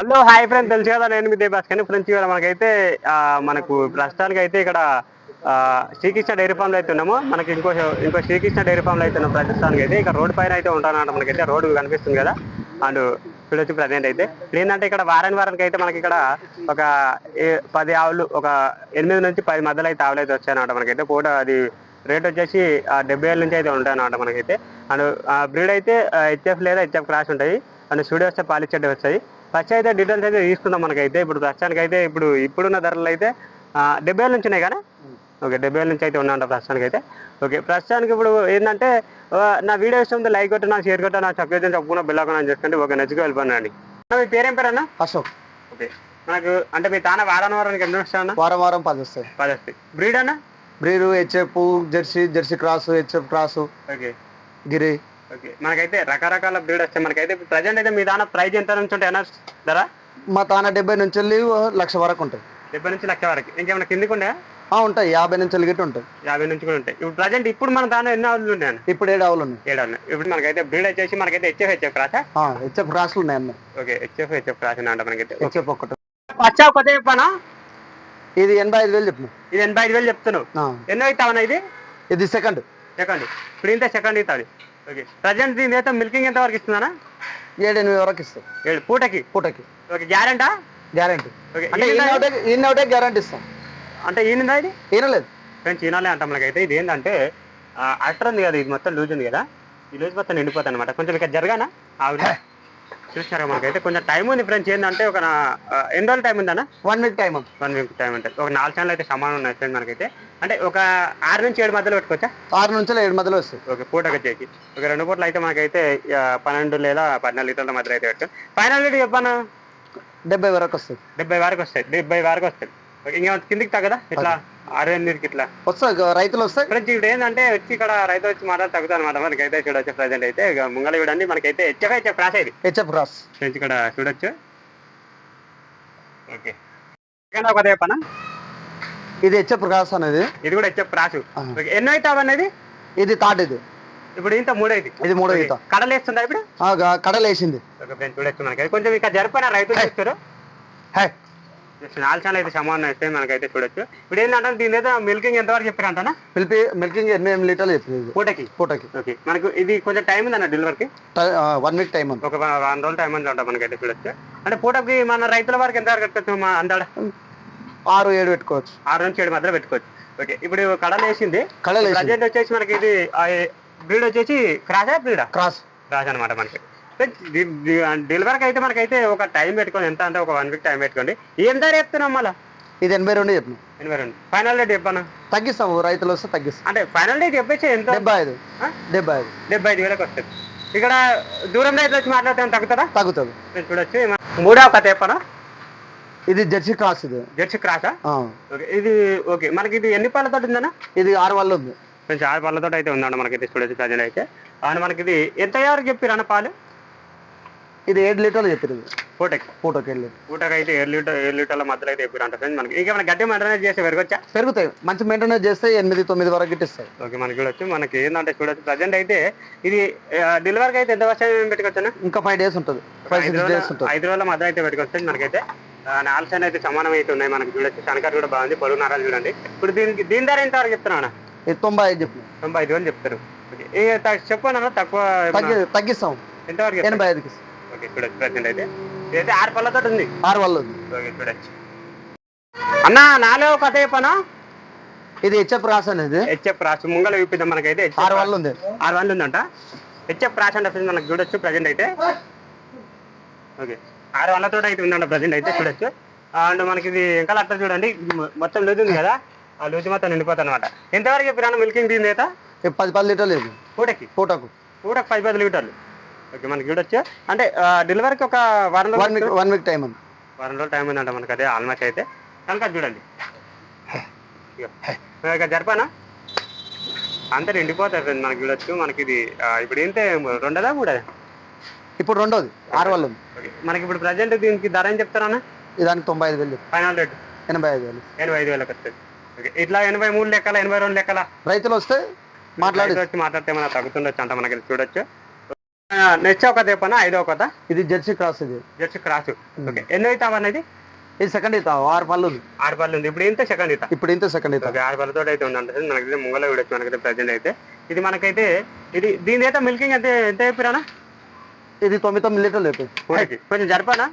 Hello hi friend. తెలుసు కదా నేను మీ దేబాస్ కానీ ఫ్రెండ్స్ ఇవాళ మనకైతే మనకు ప్రస్తుతానికి అయితే ఇక్కడ ఆ, శ్రీకృష్ణ డైరీ ఫామ్లో అయితే ఉన్నాము. మనకి ఇంకో ఇంకో శ్రీకృష్ణ డైరీ ఫామ్లో అయితే ఉన్నాం ప్రస్తుతానికి అయితే ఇక్కడ రోడ్ పైన అయితే ఉంటానన్నమాట మనకైతే. రోడ్డు కనిపిస్తుంది కదా. అండ్ చూడొచ్చు ప్రజెంట్ అయితే. ఏంటంటే ఇక్కడ వారానికి వారానికి అయితే మనకి ఇక్కడ ఒక ఏ- పది ఆవులు ఒక ఎనిమిది నుంచి పది మధ్యలో అయితే ఆవులు అయితే వచ్చాయన్నమాట మనకైతే. కూడా అది రేట్ వచ్చేసి డెబ్బై ఏళ్ళ నుంచి అయితే ఉంటాయన్నమాట మనకైతే. అండ్ బ్రీడ్ అయితే హెచ్ఎఫ్ లేదా హెచ్ఎఫ్ క్రాస్ ఉంటాయి. అండ్ స్టూడియో వస్తే పాలిచెడ్డ వస్తాయి. ఫస్ట్ అయితే డీటెయిల్స్ అయితే తీసుకుందాం మనకైతే. ఇప్పుడు ప్రస్తుతానికి అయితే ఇప్పుడు ఇప్పుడున్న ధరలు అయితే డెబ్బై నుంచి ఉన్నాయి కానీ ఓకే డెబ్బై నుంచి అయితే ఉన్నాయంట ప్రస్తుతానికి అయితే ఓకే ప్రస్తుతానికి ఇప్పుడు ఏంటంటే నా వీడియో ఇష్టం లైక్ కొట్టు నా షేర్ కొట్టు నా చక్కగా తప్పకుండా బిల్లాకొని అని చెప్పండి ఓకే నచ్చుకు వెళ్ళిపోయినండి మీ పేరేం పేరు అన్న? అశోక్. ఓకే మనకు అంటే మీ తాన వారాన్ని వారానికి ఎన్ని వస్తాయన్న వారం వారం పది వస్తాయి. పది వస్తాయి. బ్రీడ్ అన్న? Breed HF Jersey Jersey cross HF cross okay. Gir. Okay. మనకైతే రకరకాల బ్రీడ్ వస్తాయి. మనకైతే ప్రజెంట్ అయితే మీ దాని ప్రైస్ ఎంత నుంచి ఉంటాయి? అన్న ధర? మా తాన డెబ్బై నుంచి వెళ్ళి లక్ష వరకు ఉంటాయి. డెబ్బై నుంచి లక్ష వరకు. ఇంకేమైనా కిందికి ఆ, ఉంటాయి. యాభై నుంచి వెళ్ళి ఉంటాయి. యాభై నుంచి కూడా ఉంటాయి. ఇప్పుడు ప్రజెంట్ ఇప్పుడు మన దాని ఎన్ని ఆవులు ఉన్నాయి? ఇప్పుడు ఏడు ఆవులు ఉన్నాయి. ఏడు ఉన్నాయి. ఇప్పుడు మనకైతే బ్రీడ్ వచ్చేసి మనకైతే హెచ్ఎఫ్ హెచ్ఎఫ్ రాసా ఆ, హెచ్ఎఫ్ క్రాస్లు ఉన్నాయి అన్న. ఓకే. హెచ్ఎఫ్ హెచ్ఎఫ్ రాసిన అంట మనకైతే. హెచ్ఎఫ్ ఒకటి. పచ్చా కొత్త చెప్పానా? ఇది ఎనభై ఐదు వేలు చెప్పిన ఇది ఎనభై ఐదు వేలు చెప్తున్నావు. ఎన్నో అవుతావన్నా ఇది? ఇది సెకండ్. సెకండ్. ఇప్పుడు ఇంత సెకండ్ అవుతుంది ఓకే. ప్రజెంట్ దీని అయితే మిల్కింగ్ ఎంత వరకు ఇస్తుందన్నా? ఏడు ఎనిమిది వరకు ఇస్తాం. ఏడు పూటకి? పూటకి. ఓకే గ్యారెంటా? గ్యారంటీ. ఓకే అంటే ఈయన ఈయన ఒకటే ఈయన గ్యారంటీ ఇస్తాం. అంటే ఈయనదా ఇది? ఈయన లేదు ఫ్రెండ్స్ ఈనాలే అంటాం మనకైతే ఇది ఏంటంటే అట్టర్ ఉంది కదా ఇది మొత్తం లూజ్ ఉంది కదా? ఈ లూజ్ మొత్తం నిండిపోతుంది అనమాట కొంచెం ఇక్కడ జరగానా? ఆవిడ చూసినారా మనకైతే? కొంచెం టైం ఉంది ఫ్రెండ్స్ ఏంటంటే ఒక ఎన్ని రోజులు టైం ఉందన్న? One week time one week time ఉంటుంది ఒక నాలుగు ఛానల్ అయితే సమానం ఉన్నాయి ఫ్రెండ్ మనకైతే. అంటే ఒక ఆరు నుంచి ఏడు మధ్యలో పెట్టుకోవచ్చా? ఆరు నుంచి ఏడు మధ్యలో వస్తాయి ఓకే పూటకి వచ్చేసి ఒక రెండు పూటలు అయితే మనకైతే పన్నెండు లేదా పద్నాలుగు లీటర్ల మధ్యలో అయితే పెట్టాం ఫైనల్ రేట్ చెప్పాను డెబ్బై వరకు వస్తాయి డెబ్బై వరకు వస్తాయి. డెబ్బై వరకు వస్తాయి. ఇంకేమైనా కిందికి తగ్గదా ఇట్లా అరవై ఎనిమిదికి ఇట్లా. వస్తాయి రైతులు వస్తాయి. ఫ్రెండ్స్ ఇప్పుడు ఏంటంటే వచ్చి ఇక్కడ రైతు వచ్చి మాట్లాడి తగ్గుతుంది అనమాట మనకైతే చూడొచ్చు ప్రజెంట్ అయితే ఇక ముంగల చూడండి మనకైతే హెచ్చగా హెచ్చ క్రాస్ అయ్యింది హెచ్ఎఫ్ క్రాస్ ఫ్రెండ్స్ ఇక్కడ చూడొచ్చు. ఓకే. ఒక రేపనా ఇది హెచ్ఎఫ్ క్రాస్ అనేది. ఇది కూడా హెచ్చ క్రాస్ ఎన్నో అవుతావు అనేది? ఇది థర్డ్ ఇది. ఇప్పుడు ఇంత మూడైతే ఇది మూడో ఈత. కడలేస్తుందా ఇప్పుడు? కడలేసింది. చూడొచ్చు మనకైతే. కొంచెం ఇక జరిపిన రైతులు చూస్తారు? హే. నాలుగు ఛానల్ అయితే సమానం అయితే మనకైతే చూడొచ్చు. ఇప్పుడు ఏంటంటే దీని మీద మిల్కింగ్ ఎంతవరకు చెప్పారంటనా? మిల్పి మిల్కింగ్ ఎనిమిది ఎనిమిది లీటర్లు చెప్పింది పూటకి? పూటకి. ఓకే. మనకు ఇది కొంచెం టైం ఉందన్న డెలివరీకి వన్ వీక్ టైం ఉంది. ఒక వా- వారం రోజులు టైం ఉంది అంట మనకైతే చూడొచ్చు. అంటే పూటకి మన రైతుల వరకు ఎంత వరకు కట్టచ్చు మా అందాడ? ఆరు ఏడు పెట్టుకోవచ్చు. ఆరు నుంచి ఏడు మధ్యలో పెట్టుకోవచ్చు. ఓకే. ఇప్పుడు కడలు వేసింది. కడలేసింది ప్రజెంట్ వచ్చేసి మనకి ఇది బ్రీడ్ వచ్చేసి క్రాసా బ్రీడా క్రాస్. క్రాస్ అనమాట మనకి. డెలివరీకి అయితే మనకైతే ఒక టైం పెట్టుకోండి. ఎంత అంటే ఒక వన్ వీక్ టైం పెట్టుకోండి. ధర చెప్తున్నాం మళ్ళీ? ఇది ఎనభై రెండు చెప్పిన ఎనభై రెండు. ఫైనల్ రేట్ చెప్పాను తగ్గిస్తాము రైతులు వస్తే తగ్గిస్తాం. అంటే ఫైనల్ రేట్ చెప్పేసి ఎంత? డెబ్బై ఐదు? డెబ్బై ఐదు. డెబ్బై ఐదు వేలకు వస్తుంది. ఇక్కడ దూరం రైతులు వచ్చి మాట్లాడితే తగ్గుతుందా? తగ్గుతుంది. చూడొచ్చు. మూడో ఒక తెప్పనా ఇది జెర్సీ క్రాస్ ఇది. జెర్సీ క్రాసా? ఇది ఓకే. మనకి ఇది ఎన్ని పళ్ళతో ఉందన్నా? ఇది ఆరు వాళ్ళు ఉంది. కొంచెం ఆరు పళ్ళతో అయితే ఉందన్న మనకైతే చూడొచ్చు ప్రజెంట్ అయితే. అవును మనకి ఇది ఎంత ఎవరికి చెప్పారు అన్న పాలు? ఇది ఏడు లీటర్లు చెప్పారు ఇది పూటకి? పూటకి ఏడు లీటర్. అయితే ఏడు లీటర్ ఏడు లీటర్ల మధ్యలో అయితే చెప్పారు అంట ఫ్రెండ్స్ మనకి. ఇంకేమైనా గడ్డి మెయింటెనెన్స్ చేస్తే పెరగొచ్చా? పెరుగుతాయి. మంచి మెయింటెనెన్స్ చేస్తే ఎనిమిది తొమ్మిది వరకు గిట్టిస్తాయి. ఓకే మనకి చూడొచ్చు. మనకి ఏంటంటే చూడొచ్చు. ప్రజెంట్ అయితే ఇది డెలివరీకి అయితే ఎంత వర్షం పెట్టుకోవచ్చా ఇంకా ఫైవ్ డేస్ ఉంటుంది. ఫైవ్ ఐదు సిక్స్ రోజుల డేస్ ఉంటుంది. ఐదు రోజుల మధ్య అయితే పెట్టుకోవచ్చు. మనకైతే నాలుగు సైన్ అయితే సమానం అయితే ఉన్నాయి మనకి చూడొచ్చు. శనకారు కూడా బాగుంది. పొరుగు నరాలు చూడండి. ఇప్పుడు దీనికి దీని ధర ఎంత వరకు చెప్తున్నా అన్న? ఇది తొంభై ఐదు చెప్పిన. తొంభై ఐదు వేలు చెప్తారు. ఓకే ఏ త- చెప్పండి అన్న తక్కువ తగ్గి తగ్గిస్తాం. ఎంతవరకు? ఎనభై ఐదుకి ఓకే చూడొచ్చు ప్రజెంట్ అయితే. ఇదైతే ఆరు పళ్ళతో ఉంది. ఆరు వాళ్ళు ఉంది. ఓకే చూడొచ్చు. అన్న నాలో కథ చెప్పనా? ఇది హెచ్ఎఫ్ క్రాస్ అనేది హెచ్ఎఫ్ రాసు ముంగల చూపిద్దాం మనకైతే. ఆరు వాళ్ళు ఉంది. ఆరు వందలు ఉందంట. హెచ్ఎఫ్ రాసి అంటే మనకు చూడొచ్చు ప్రజెంట్ అయితే. ఓకే ఆరు వందలతో అయితే ఉందంట ప్రజెంట్ అయితే చూడొచ్చు. అండ్ మనకి ఇది ఇంకా అట్లా చూడండి మొత్తం లూజ్ ఉంది కదా. ఆ లూజ్ మొత్తం నిండిపోతుంది అనమాట ఎంతవరకు చెప్పినా మిల్కింగ్ దీని అయితే పది పది లీటర్లు పూటకి? పూటకు. పూటకి పది పది లీటర్లు. ఓకే మనకి చూడొచ్చు అంటే డెలివరీకి ఒక వారం one week one week time ఉంది. వారం రోజులు టైం ఉందంట మనకి అదే ఆల్మోస్ట్ అయితే. కనుక చూడండి. ఇక జరిపానా? అంతా ఫ్రెండ్ మనకి చూడొచ్చు మనకి ఇది ఇప్పుడు ఏంటే రెండదా మూడదా? ఇప్పుడు రెండోది ఆరు వాళ్ళు మనకి ఇప్పుడు ప్రజెంట్ దీనికి ధర ఏం చెప్తారా దానికి తొంభై ఐదు వేలు ఫైనల్ రేట్ ఎనభై ఐదు వేలు. ఎనభై ఐదు వేలకు వస్తుంది. ఓకే ఇట్లా ఎనభై మూడు లెక్కల ఎనభై రెండు లెక్కల? రైతులు వస్తే మాట్లాడి. వచ్చి మాట్లాడితే మనం తగ్గుతుండొచ్చు అంట మనకి చూడొచ్చు. నెక్స్ట్ ఒక తెప్పనా ఐదో కొత్త ఇది జెర్సీ క్రాస్ ఇది. Just cross. ఓకే. ఎన్నో అవుతావు అనేది? ఇది సెకండ్ ఈత ఆరు పళ్ళు ఉంది. ఆరు పళ్ళు ఉంది. ఇప్పుడు ఇంత సెకండ్ ఇత ఇప్పుడు ఇంత సెకండ్ ఓకే ఆరు పళ్ళతో అయితే ఉందంటే మనకైతే ముంగల వీడొచ్చు మనకైతే ప్రజెంట్ అయితే. ఇది మనకైతే ఇది దీని అయితే మిల్కింగ్ ఎంత ఎంత చెప్పిరానా? ఇది తొమ్మిది తొమ్మిది లీటర్లు అయిపోయి పూటకి కొంచెం జరపానా?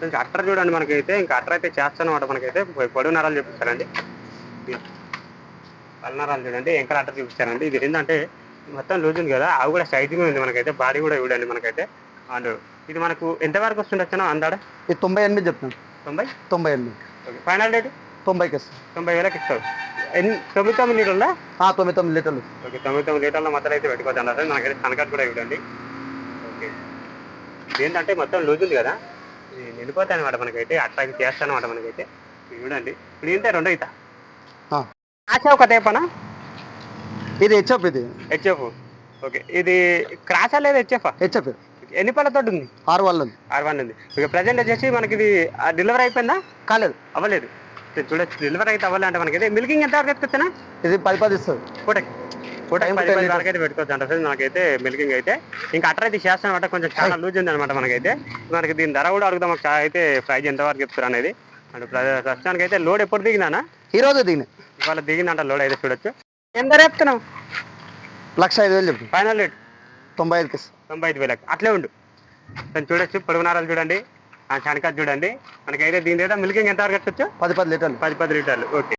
కొంచెం అట్టర్ చూడండి మనకైతే. ఇంకా అట్టర్ అయితే చేస్తానమాట మనకైతే. పొడుగు నరాలు చూపిస్తారండి. పల్నరాలు చూడండి. ఎంకర అట్టర్ చూపిస్తారండి. ఇది ఏంటంటే మొత్తం లూజ్ ఉంది కదా అవి కూడా సైజుగా ఉంది మనకైతే బాడీ కూడా చూడండి మనకైతే. అండ్ ఇది మనకు ఎంత వరకు వస్తుండొచ్చునా అందాడ? ఇది తొంభై ఎనిమిది చెప్తాను. తొంభై? తొంభై ఎనిమిది. Okay final rate? తొంభైకి ఇస్తాను తొంభై వేలకి ఇస్తారు ఎన్ని తొమ్మిది తొమ్మిది లీటర్లా? తొమ్మిది తొమ్మిది లీటర్లు. ఓకే తొమ్మిది తొమ్మిది లీటర్ల మొత్తం అయితే పెట్టుకోవచ్చు అన్నారు మనకైతే సనకట్ కూడా చూడండి. ఓకే. ఏంటంటే మొత్తం లూజ్ ఉంది కదా నిండిపోతాయి అనమాట మనకైతే అట్రాక్ట్ చేస్తాను అనమాట మనకైతే చూడండి. ఇప్పుడు ఏంటే రెండో ఆ. ఆశ ఒక తేపనా ఇది హెచ్ఎఫ్ ఇది. HF okay. ఇది క్రాసా లేదా హెచ్ఎఫ్ హెచ్ఎఫ్ ఎన్ని పళ్ళతో ఉంది ఆరు వాళ్ళు ఉంది ఆర్ వన్ ఉంది ఓకే ప్రజెంట్ వచ్చేసి మనకి ఇది డెలివరీ అయిపోయిందా? కాలేదు. అవ్వలేదు. చూడొచ్చు. డెలివరీ అయితే అవ్వాలి అంటే మనకైతే మిల్కింగ్ ఎంత వరకు ఎత్తుకొచ్చానా? ఇది పది పది ఇస్తుంది. పూటకి. పూటకి పది పది వరకు అయితే పెట్టుకోవచ్చు అంటే మనకైతే మిల్కింగ్ అయితే. ఇంకా అట్టర్ అయితే చేస్తాను అనమాట కొంచెం చాలా లూజ్ ఉంది అనమాట మనకైతే. మనకి దీని ధర కూడా అడుగుదాం మాకు అయితే ప్రైజ్ ఎంత వరకు చెప్తారు అనేది. అంటే ప్ర- ప్రస్తుతానికి అయితే లోడ్ ఎప్పుడు దిగినానా? ఈ రోజు దిగిన ఇవాళ దిగిందంట లోడ్ అయితే చూడొచ్చు. ఎంత ధర చెప్తున్నావు లక్ష ఐదు వేలు చెప్పి. Final rate? తొంభై ఐదుకి తొంభై ఐదు వేలకు. అట్లే ఉండు. దాన్ని చూడొచ్చు. పొడుగునారాలు చూడండి. ఆ శనకాలు చూడండి. మనకైతే దీని మీద మిల్కింగ్ ఎంత వరకు ఎత్తచ్చు పది పది లీటర్లు. పది పది లీటర్లు. ఓకే.